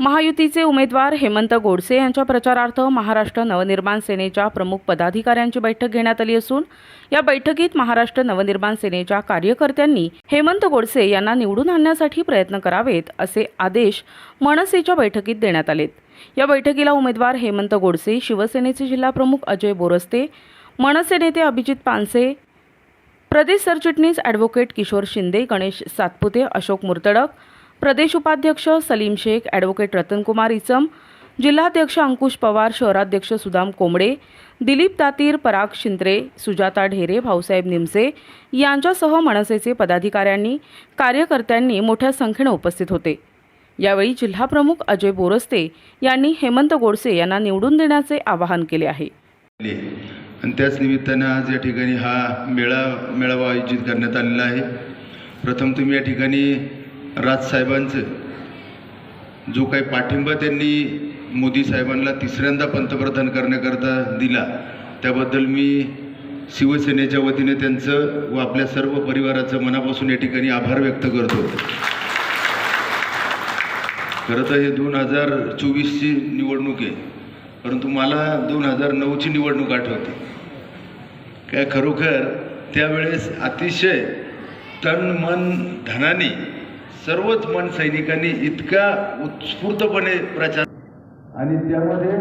महायुतीचे उमेदवार हेमंत गोडसे यांच्या प्रचारार्थ महाराष्ट्र नवनिर्माण सेनेच्या प्रमुख पदाधिकाऱ्यांची बैठक घेण्यात आली असून या बैठकीत महाराष्ट्र नवनिर्माण सेनेच्या कार्यकर्त्यांनी हेमंत गोडसे यांना निवडून आणण्यासाठी प्रयत्न करावेत असे आदेश मनसेच्या बैठकीत देण्यात आलेत. या बैठकीला उमेदवार हेमंत गोडसे शिवसेनेचे जिल्हाप्रमुख अजय बोरस्ते मनसे नेते अभिजित पानसे प्रदेश सरचिटणीस ॲडव्होकेट किशोर शिंदे गणेश सातपुते अशोक मुर्तडक प्रदेश उपाध्यक्ष सलीम शेख ॲडव्होकेट रतनकुमार इसम जिल्हाध्यक्ष अंकुश पवार शहराध्यक्ष सुदाम कोंबडे दिलीप तातीर पराग शिंत्रे सुजाता ढेरे भाऊसाहेब निमसे यांच्यासह मनसेचे पदाधिकाऱ्यांनी कार्यकर्त्यांनी मोठ्या संख्येने उपस्थित होते. यावेळी जिल्हाप्रमुख अजय बोरस्ते यांनी हेमंत गोडसे यांना निवडून देण्याचे आवाहन केले आहे. आणि त्याच निमित्तानं आज या ठिकाणी हा मेळा मेळावा आयोजित करण्यात आलेला आहे. प्रथम तुम्ही या ठिकाणी राजसाहेबांचं. जो काही पाठिंबा त्यांनी मोदी साहेबांना तिसऱ्यांदा पंतप्रधान करण्याकरता दिला त्याबद्दल मी शिवसेनेच्या वतीने त्यांचं व आपल्या सर्व परिवाराचं मनापासून या ठिकाणी आभार व्यक्त करतो. खरं तर हे दोन हजार चोवीसची निवडणूक आहे परंतु मला दोन हजार नऊची निवडणूक आठवते. काय खरोखर त्यावेळेस अतिशय तन मन धनाने सर्वच मन सैनिकांनी इतका उत्स्फूर्तपणे प्रचार आणि त्यामध्ये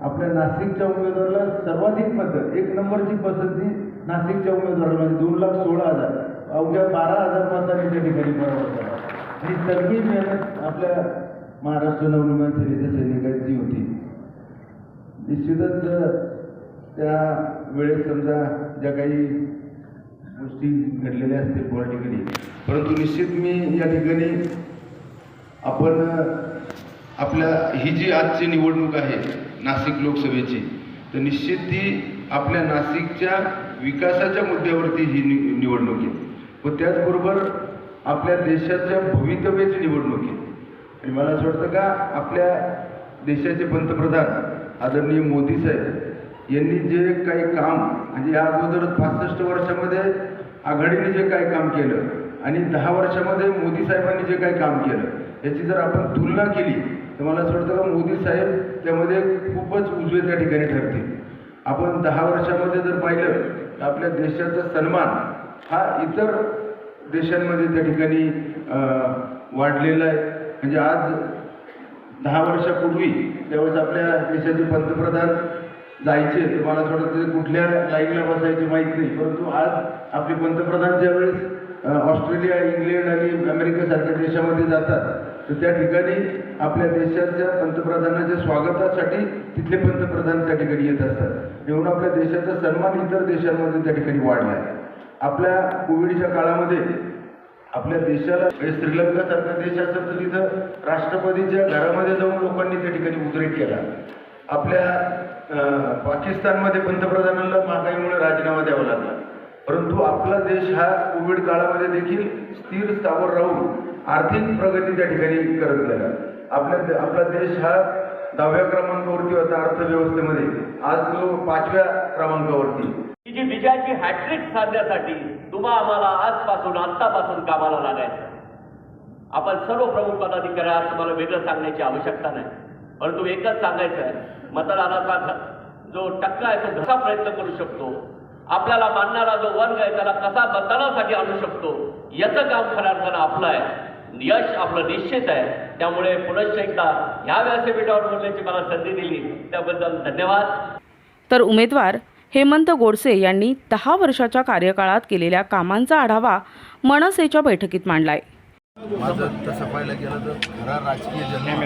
आपल्या नाशिकच्या उमेदवाराला सर्वाधिक मतं एक नंबरची पसंती नाशिकच्या उमेदवाराला म्हणजे दोन लाख सोळा हजार अवघ्या बारा हजार मतांनी त्या ठिकाणी झाला. ही सगळी मेहनत आपल्या महाराष्ट्र नवनिर्माण सेनेच्या सैनिकांची होती. निश्चितच त्या वेळेस समजा ज्या काही गोष्टी घडलेल्या असतील पॉलिटिकली परंतु निश्चित मी या ठिकाणी आपण आपल्या ही जी आजची निवडणूक आहे नाशिक लोकसभेची तर निश्चित ती आपल्या नाशिकच्या विकासाच्या मुद्द्यावरती ही नि निवडणूक आहे व त्याचबरोबर आपल्या देशाच्या भवितव्याची निवडणूक आहे आणि मला असं वाटतं का आपल्या देशाचे पंतप्रधान आदरणीय मोदी साहेब यांनी जे काही काम म्हणजे या अगोदर पासष्ट वर्षामध्ये आघाडीने जे काही काम केलं आणि दहा वर्षामध्ये मोदी साहेबांनी जे काही काम केलं याची जर आपण तुलना केली तर मला असं वाटतं का मोदी साहेब त्यामध्ये खूपच उजवे त्या ठिकाणी ठरतील. आपण दहा वर्षामध्ये जर पाहिलं तर आपल्या देशाचा सन्मान हा इतर देशांमध्ये त्या ठिकाणी वाढलेला आहे. म्हणजे आज दहा वर्षापूर्वी त्यावेळेस आपल्या देशाचे पंतप्रधान जायचे. तर मला थोडं ते कुठल्या लाईनला बसायची माहीत नाही. परंतु आज आपले पंतप्रधान ज्यावेळेस ऑस्ट्रेलिया इंग्लंड आणि अमेरिकेसारख्या देशामध्ये जातात तर त्या ठिकाणी आपल्या देशाच्या पंतप्रधानाच्या स्वागतासाठी तिथले पंतप्रधान त्या ठिकाणी येत असतात. एवढं आपल्या देशाचा सन्मान इतर देशांमध्ये त्या ठिकाणी वाढला आहे आपल्या कोविडच्या काळामध्ये आपल्या देशाला श्रीलंका श्रीलंकासारखा देश असेल तर तिथं राष्ट्रपतीच्या घरामध्ये जाऊन लोकांनी त्या ठिकाणी उद्रेक केला. आपल्या पाकिस्तानमध्ये पंतप्रधानांना महागाईमुळे राजीनामा द्यावा लागला. परंतु आपला देश हा कोविड काळामध्ये देखील स्थिर स्थावर राहून आर्थिक प्रगती त्या ठिकाणी करत गेला. आपल्या आपला देश हा दहाव्या क्रमांकावरती होता अर्थव्यवस्थेमध्ये. आज तो पाचव्या क्रमांकावरती. ही जी विजयाची हॅट्रिक साधण्यासाठी तुम्हा आम्हाला आजपासून आत्तापासून कामाला लागायचं. आपण सर्व प्रमुख पदाधिकारी तुम्हाला वेगळं सांगण्याची आवश्यकता नाही. परंतु एकच सांगायचं आहे. मतदानाचा जो टक्का आहे तो कसा प्रयत्न करू शकतो. आपल्याला मानणारा जो वर्ग आहे त्याला कसा मतदानासाठी आणू शकतो याचं काम खऱ्या अर्थानं आपलं आहे. यश आपलं निश्चित आहे. त्यामुळे पुनश्च एकदा ह्या व्यासपीठावर बोलण्याची मला संधी दिली. त्याबद्दल धन्यवाद. तर उमेदवार हेमंत गोडसे यांनी दहा वर्षाच्या कार्यकाळात केलेल्या कामांचा आढावा मनसेच्या बैठकीत मांडलाय. माझं तसं पाहायला गेलं तर खरा राजकीय जन्म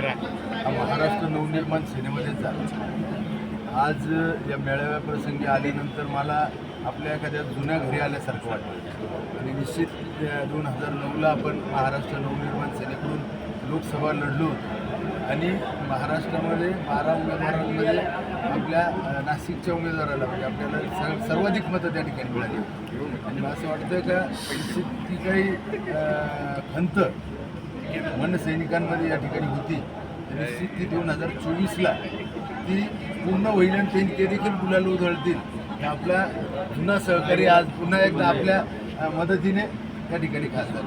हा महाराष्ट्र नवनिर्माण सेनेमध्येच झाला. आज या मेळाव्या प्रसंगी आल्यानंतर मला आपल्या एखाद्या जुन्या घरी आल्यासारखं वाटतं. आणि निश्चित दोन हजार नऊला आपण महाराष्ट्र नवनिर्माण सेनेकडून लोकसभा लढलो होतो. आणि महाराष्ट्रामध्ये बारा उमेदवारांमध्ये आपल्या नाशिकच्या उमेदवाराला म्हणजे आपल्याला स सर्वाधिक मतं त्या ठिकाणी मिळाली. आणि मला असं वाटतं का ती काही खंत मन सैनिकांमध्ये या ठिकाणी होती. निश्चित ती दोन हजार चोवीसला ती पूर्ण होईल आणि त्यांनी ते देखील मुलाला उधळतील. आपला जुना सहकारी आज पुन्हा एकदा आपल्या मदतीने त्या ठिकाणी खासदार